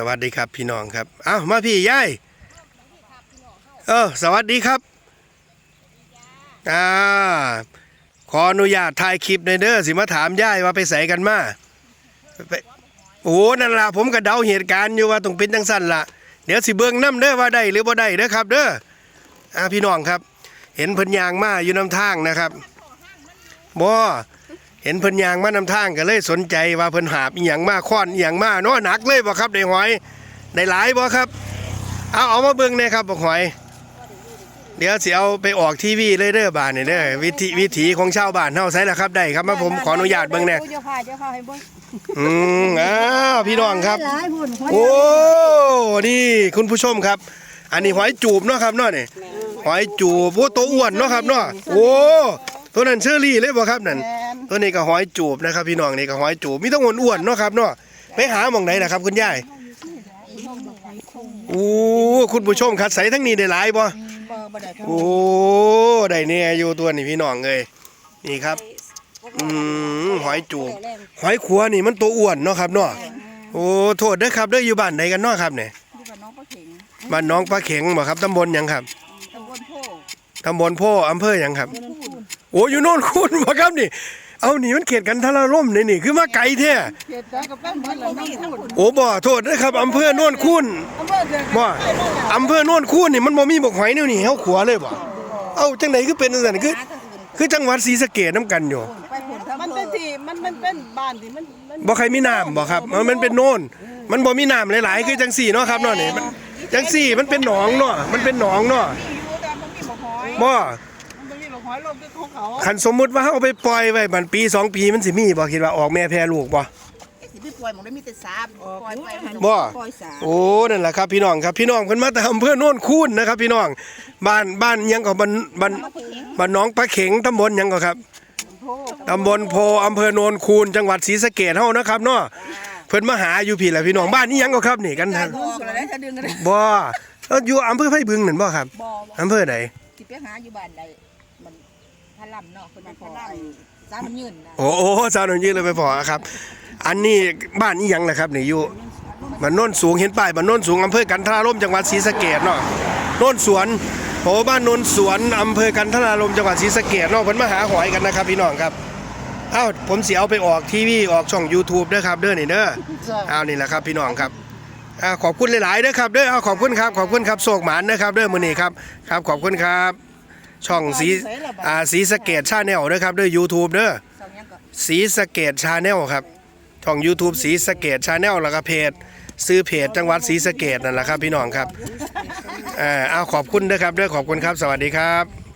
สวัสดีครับพี่น้องครับอ้าวมาพี่ยายเออสวัสดีครับอ่าขออนุญาตถ่ายคลิปในเด้อสิมาถามยายว่าไปใส่กันมาไปโอ้นั่นล่ะผมก็เดาเหตุการณ์อยู่ว่าต้องเป็นจังสั้นล่ะเดี๋ยวสิเบิ่งน้ำเด้อว่าได้หรือบ่ได้เด้อครับ เด้ออ่าพี่น้องครับ เห็นเพิ่นยางมาอยู่น้ำทางนะครับบ่ ห็นเพิ่นยางมานำทางก็เลยสนใจว่าเพิ่นหาบอีหยังมาค้อนอีหยังมาเนาะหนักเลยบ่ครับได้หอยได้หลายบ่ครับ เอาเอามาเบิ่งแหน่ครับบ่หอย เดี๋ยวสิเอาไปออกทีวีเลยเด้อบานนี่เด้อวิถีวิถีของชาวบ้านเฮาใส่ละครับได้ครับมาผมขออนุญาตเบิ่งแหน่เจ้าพาเจ้าพาให้เบิ่งอืมอ้าวพี่น้องครับ หลายหุ่นโอ้นี่คุณผู้ชมครับ อันนี้หอยจูบเนาะครับเนาะนี่หอยจูบโอ้ตัวอ้วนเนาะครับเนาะโอ้ตัวนั้นเชอรี่เลยบ่ครับนั่น ตัวนี้ก็หอยจูบนะครับ พี่น้องนี่ก็หอยจูบมีแต้องอ้วนๆเนาะครับเนาะไปหาหม่องไหนนะครับ คุณยายโอ้คุณผู้ชมครับใส่ทั้งนี้ได้หลายบ่บ่บ่ได้เท่าโอ้ได้เนี่ยอยู่ตัวนี้พี่น้องเลยนี่ครับอืมหอยจูบหอยขัวนี่มันตัวอ้วนเนาะครับเนาะโอ้โทษเด้อครับเด้ออยู่บ้านไหนกันเนาะครับเนี่ยที่บ้านน้องปลาเข็งบ้านน้องปลาเข็งบ่ครับตำบลหยังครับตำบลโพตำบลโพอำเภอหยังครับ โอ้อยู่โน่นคุณบ่ครับนี่ เอานี่มันเขตกันทะละล่มนี่นี่คือมาไกลแท้เขตได้กับแป้นเพิ่นละน้ำพูดโอ้บ่โทษเด้อครับอำเภอโน่นคุณอำเภอเดือนบ่อำเภอโน่นคุณนี่มันบ่มีบกหอยแนวนี่เฮาขัวเลยบ่เอ้าจังไดคือเป็นจังซั่นคือคือจังหวัดศรีสะเกษนํกันอยู่ไปผลมันเป็นที่มันมันเป็นบ้านที่มันมันบ่ใครมีน้ำบ่ครับ มันมันเป็นโน่นมันบ่มีน้ำหลาย ๆ คือจังสี่เนาะครับเนาะนี่มันจังสี่มันเป็นหนองเนาะมันเป็นหนองเนาะมีอยู่แต่มันมีบ่ห อยบ่มันมีบ่หอยลมคือของเขาคันสมมุติว่าเอาไปปล่อยไว้บันปีสองปีมันสิมีบ่คิดว่าออกแม่แพรลูกบ่สิพี่ปล่อยมันได้มีแต่สาบปล่อยไปบ่ปล่อยสาบโอ้นั่นแหละครับพี่น้องครับพี่น้องเพิ่นมาแต่อำเภอโน่นคูนนะครับ พี่น้องบ้านบ้านหยังก็บ้านบ้านบ้านหน้องปลาเข็งตำบลหยังก็ครับโพตำบลโพอำเภอโนนคูนจังหวัดศรีสะเกษเฮานะครับเนาะเพิ่นมาหาอยู่พี่แหละพี่น้องบ้านนี้ยังก็ครับนี่กันทันดึงสุดแล้วถ้าดึงก็ได้บ่เอ้าอยู่อำเภอไผ่บึงนั่นบ่ครับบ่อำเภอไหนสิไปหาอยู่บ้านใด มันพะลำเนาะคนนั้นพะลำสามยืนนะโอ้โอ้สาวหนองยืนเลยไปพอครับ อันนี้บ้านนี้ยังนะครับนี่อยู่บ้านโน้นสูงเห็นป้ายบ้านโน้นสูงอำเภอกันทราลมจังหวัดศรีสะเกษเนาะโน้นสวนโอ้บ้านโน้นสวนอำเภอกันทราลมจังหวัดศรีสะเกษเนาะเพิ่นมาหาหอยกันนะครับพี่น้องครับอ้าวผมสิเอาไปออกทีวีออกช่อง YouTube เด้อครับเด้อนี่เด้ออ้าวนี่แหละครับพี่น้องครับอ่าขอบคุณหลายๆเด้อครับเด้อเอาขอบคุณครับขอบคุณครับโศกหมานนะครับเด้อมื้อนี้ครับครับขอบคุณครับ ช่องสีอ่าสีสะเกตชาแนลเด้อครับเด้อ YouTube เด้อสองยังก็สีสะเกตชาแนลครับ ช่อง YouTube สีสะเกตชาแนลแล้วก็เพจซื้อเพจจังหวัดสีสะเกตนั่นแหละครับพี่น้องครับ เอ่อเอาขอบคุณด้วยครับด้วยขอบคุณครับ สวัสดีครับ